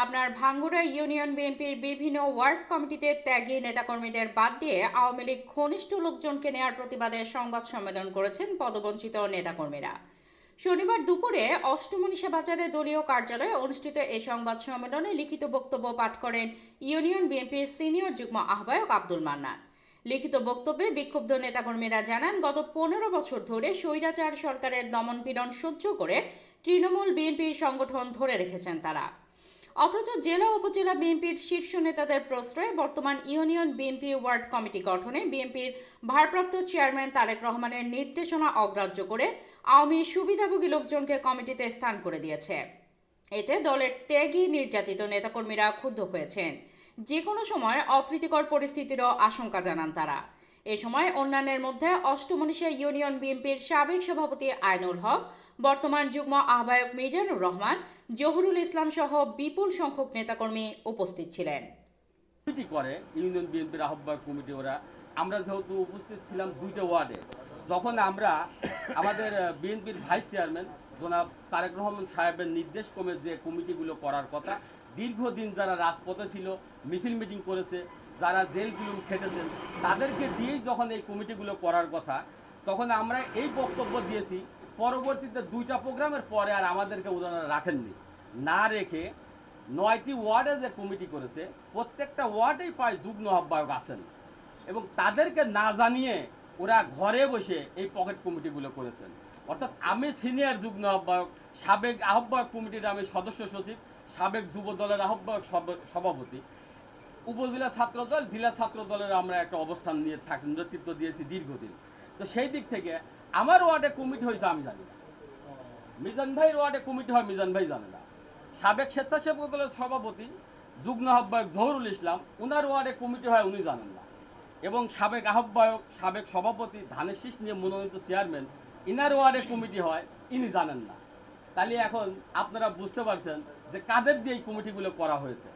পাবনার ভাঙ্গুড়া ইউনিয়ন বিএনপির বিভিন্ন ওয়ার্ড কমিটিতে ত্যাগী নেতাকর্মীদের বাদ দিয়ে আওয়ামী লীগ ঘনিষ্ঠ লোকজনকে নেয়ার প্রতিবাদে সংবাদ সম্মেলন করেছেন পদবঞ্চিত নেতাকর্মীরা। শনিবার দুপুরে অষ্টমনীষা বাজারে দলীয় কার্যালয়ে অনুষ্ঠিত এই সংবাদ সম্মেলনে লিখিত বক্তব্য পাঠ করেন ইউনিয়ন বিএনপির সিনিয়র যুগ্ম আহ্বায়ক আব্দুল মান্নান। লিখিত বক্তব্যে বিক্ষুব্ধ নেতাকর্মীরা জানান, গত পনেরো বছর ধরে স্বৈরাচার সরকারের দমনপীড়ন সহ্য করে তৃণমূল বিএনপির সংগঠন ধরে রেখেছেন তারা। অথচ জেলা উপজেলা বিএনপির শীর্ষ নেতাদের প্রশ্রয়ে বর্তমান ইউনিয়ন বিএনপি ওয়ার্ড কমিটি গঠনে বিএনপির ভারপ্রাপ্ত চেয়ারম্যান তারেক রহমানের নির্দেশনা অগ্রাহ্য করে আওয়ামী সুবিধাভোগী লোকজনকে কমিটিতে স্থান করে দিয়েছে। এতে দলের ত্যাগী নির্যাতিত নেতাকর্মীরা ক্ষুব্ধ হয়েছেন। যে কোনো সময় অপ্রীতিকর পরিস্থিতিরও আশঙ্কা জানান তারা। এ সময় অন্যান্যের মধ্যে অষ্টমনীষা ইউনিয়ন বিএনপির সাবেক সভাপতি আয়নুল হক, বর্তমান যুগ্ম আহ্বায়ক মিজানুর রহমান, জহুরুল ইসলাম সহ বিপুল সংখ্যক নেতাকর্মী উপস্থিত ছিলেন। করে ইউনিয়ন বিএনপির আহ্বায়ক কমিটি ওরা, আমরা যেহেতু উপস্থিত ছিলাম দুইটা ওয়ার্ডে, যখন আমরা আমাদের বিএনপির ভাইস চেয়ারম্যান জনাব তারেক রহমান সাহেবের নির্দেশ ক্রমে যে কমিটিগুলো করার কথা, দীর্ঘদিন যারা রাজপথে ছিল, মিছিল মিটিং করেছে যারা জেল জুলুম খেটেছেন, তাদেরকে দিয়েই যখন এই কমিটিগুলো করার কথা, তখন আমরা এই বক্তব্য দিয়েছি, পরবর্তীতে দুইটা প্রোগ্রামের পরে আর আমাদেরকে ওনারা রাখেননি। না রেখে নয়টি ওয়ার্ডে যে কমিটি করেছে, প্রত্যেকটা ওয়ার্ডেই প্রায় যুগ্ম আহ্বায়ক আছেন এবং তাদেরকে না জানিয়ে ওরা ঘরে বসে এই পকেট কমিটিগুলো করেছেন। অর্থাৎ আমি সিনিয়র যুগ্ম আহ্বায়ক, সাবেক আহ্বায়ক কমিটির আমি সদস্য সচিব, সাবেক যুব দলের আহ্বায়ক সভাপতি। উপজেলা ছাত্র দল জেলা ছাত্র দলের আমরা একটা অবস্থান নিয়ে থাকি, নেতৃত্ব দিয়েছি দীর্ঘদিন। তো সেই দিক থেকে আমার ওয়ার্ডে কমিটি হয়েছে, আমি জানি না। মিজান ভাইয়ের ওয়ার্ডে কমিটি হয়, মিজান ভাই জানে না। সাবেক স্বেচ্ছাসেবক দলের সভাপতি যুগ্ম আহ্বায়ক জহরুল ইসলাম, উনার ওয়ার্ডে কমিটি হয়, উনি জানেন না। এবং সাবেক আহ্বায়ক, সাবেক সভাপতি ধানের শীষ নিয়ে মনোনীত চেয়ারম্যান, ইনার ওয়ার্ডে কমিটি হয়, ইনি জানেন না। তাহলে এখন আপনারা বুঝতে পারছেন যে কাদের দিয়ে এই কমিটিগুলো করা হয়েছে।